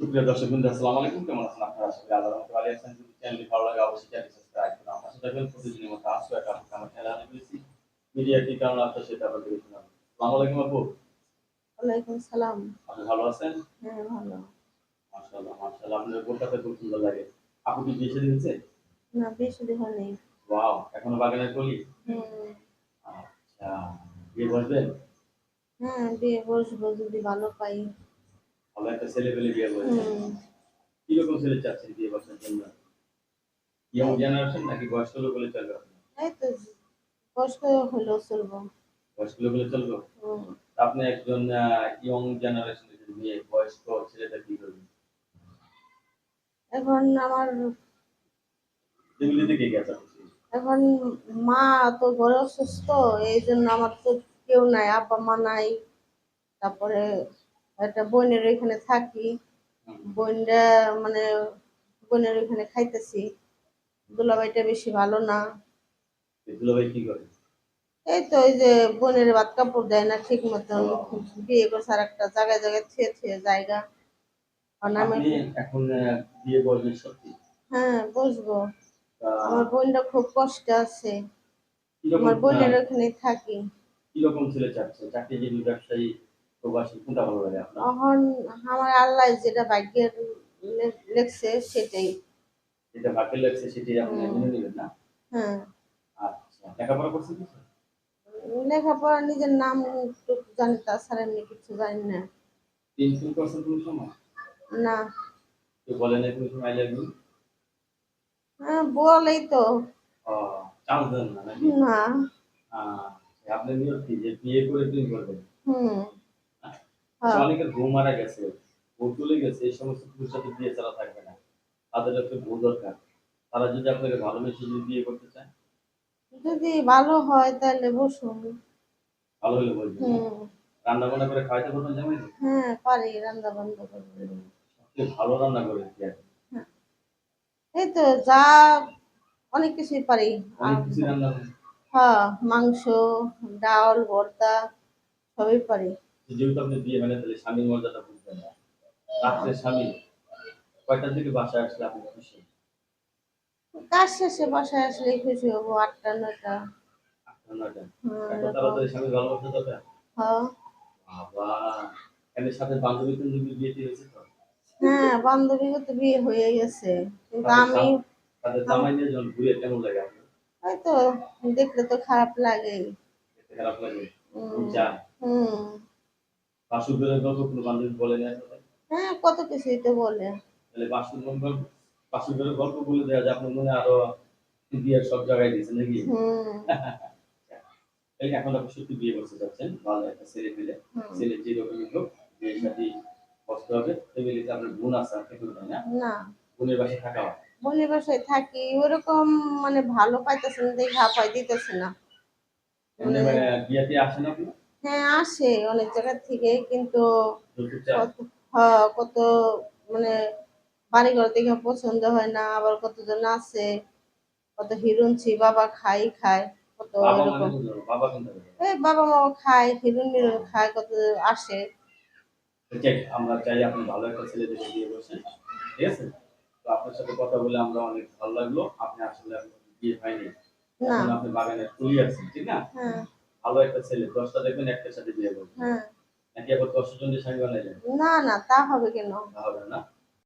সুপ্রিয় দর্শক বন্ধু আসসালামু আলাইকুম। কেমন আছেন আপনারা? করি আল্লাহর রহমতে ভালো আছেন। যদি চ্যানেলটি ভালো লাগে অবশ্যই চ্যানেলটি সাবস্ক্রাইব করুন। আমার সাথে থাকবেন প্রতিদিনের মতো আসবে একটা আমার চ্যানেলে আমি বলেছি মিডিয়া কি কারণ আছে সেটা আপনাদের দেখুন আসসালামু আলাইকুম আপু। ওয়ালাইকুম সালাম। আপনি ভালো আছেন? হ্যাঁ ভালো। মাশাআল্লাহ মাশাআল্লাহ। আপনাদের বোরকাতে খুব সুন্দর লাগে? আপু কি বিয়ে শাদী হয়েছে না বেশি দেহ নেই। ওয়াও এখনও বাগানের কলি? হুম। আচ্ছা বিয়ে বসবেন? হ্যাঁ বিয়ে বসবো যদি ভালো পাই। ভালো একটা ছেলে পেলে বিয়ে কীরকম ছেলে চাচ্ছেন বিয়ে বসার জন্য? ইয়ং জেনারেশন নাকি বয়স্ক লোক হলে চলবে? কষ্ট হলেও চলবো। বয়স্ক লোক হলে চলবে? আপনি একজন ইয়ং জেনারেশনের মেয়ে বয়স্ক ছেলেটা কি করবেন? এখন আমার যেগুলি দেখে গেছে এখন মা তো ঘরে অসুস্থ এই জন্য আমার তো কেউ নাই আব্বা মা নাই। তারপরে একটা বোনের ওইখানে থাকি। বোনরা মানে বোনের ওইখানে খাইতেছি। দুলাভাইটা বেশি ভালো না। দুলো কি করে? এই তো ওই যে বোনের ভাত কাপড় দেয় না ঠিক মতন বিয়ে করছে আর একটা জায়গায় জায়গায় থুয়ে থুয়ে জায়গা। এখন বিয়ে সত্যি? হ্যাঁ আমার বোনটা খুব কষ্ট আছে। আমার বোনের ওখানে থাকি। কীরকম ছেলে চাচ্ছে? চাকরিজীবী ব্যবসায়ী? প্রবাসী কোনটা ভালো লাগে আপনার? তখন আমার আল্লাহ যেটা ভাগ্যের লেখছে সেটাই। যেটা ভাগ্যে লাগছে সেটি আপনি। মেনে নেবেন না? হ্যাঁ। আচ্ছা লেখাপড়া করছেন কিছু লেখাপড়া নিজের নাম জানি তাছাড়া এমনি কিছু জানি না। তিন তিন করছেন কোনো সময়? না। কেউ বলেন না কোনো আই লাভ ইউ হ্যাঁ বলেই তো। চান্স দেন না না। আহ, আপনি নিয়ত কি? যে বিয়ে করে তুমি করবেন হুম। আচ্ছা, অনেকের বউ মারা গেছে বউ চলে গেছে এই সমস্ত পুরুষের সাথে বিয়ে ছাড়া থাকবে না। তাদের একটা বউ দরকার। তারা যদি আপনাকে ভালোবেসে যদি বিয়ে করতে চায়? যদি ভালো হয় তাহলে বসুন। ভালো হলে বলবেন রান্না বান্না করে খাওয়াইতে পারবেন জামাই হ্যাঁ পারি রান্না বান্না করতে ভালো রান্না করে কি? এই তো যা অনেক কিছুই পারি। হ্যাঁ মাংস ডাল ভর্তা সবই পারি। যেহেতু আপনি বিয়ে তাহলে স্বামীর মর্যাদা বুঝবেন না। রাত্রে স্বামী কয়টার দিকে বাসায় আসলে আপনি খুশি কাজ শেষে বাসায় আসলে খুশি হব আটটা নয়টা। আটটা নয়টা? হ্যাঁ, এত তাড়াতাড়ি স্বামী ভালোবাসা যাবে হ্যাঁ। বাবা এদের সাথে বান্ধবী টান্ধবী বিয়েতে হয়েছে তো? হ্যাঁ বান্ধবী তো বিয়ে হয়ে গেছে। কিন্তু তাদের আমি তাদের জামাই নিয়ে যখন ঘুরে কেমন লাগে আপনার? হয়তো দেখলে তো খারাপ লাগে খারাপ লাগে। হুম। বাসুদেবের গল্প কোনো বান্ধবী বলে না হ্যাঁ কত কিছুই তো বলে। তাহলে গল্প বাসুদেবের গল্প বলে দেওয়া যায় আপনার মনে আরও বিয়ের সব জায়গায় দিয়েছে নাকি? এই এখন আপনি সত্যি বিয়ে করতে যাচ্ছেন ভালো একটা ছেলে পেলে। ছেলে যেরকমই হোক বিয়ের সাথে কষ্ট হবে ফ্যামিলিতে আপনার বোন আছে আপনি তাই না। না। বোনের বাসায় থাকা হয়। বোনের বাসায় থাকি ওরকম মানে ভালো পাইতেছে না দেখে হাঁপাই দিতেছে না। মানে বিয়েতে আসেন আপনি? হ্যাঁ আসে অনেক জায়গা থেকে কিন্তু কত হ্যাঁ, মানে বাড়ি ঘর দেখে পছন্দ হয় না আবার কতজন আছে কত হিরুনছি বাবা খাই খায় কত বাবা এরকম। মানে বাবা এই বাবা মা খায় হিরুন মিরুন খায় কত আসে। আমরা চাই আপনি ভালো একটা ছেলে দেখে বিয়ে করছেন ঠিক আছে? তো আপনার সাথে কথা বলে আমরা অনেক ভালো লাগল আপনি আসলে বিয়ে হয়নি। আপনি বাগানে তুলি আছেন ঠিক না? হ্যাঁ। ভালো একটা ছেলে দশটা দেখবেন একটার সাথে বিয়ে করবেন। হ্যাঁ। নাকি আবার দশ জনের স্বামী বানাইলেন? না না তা হবে কেন? হবে না।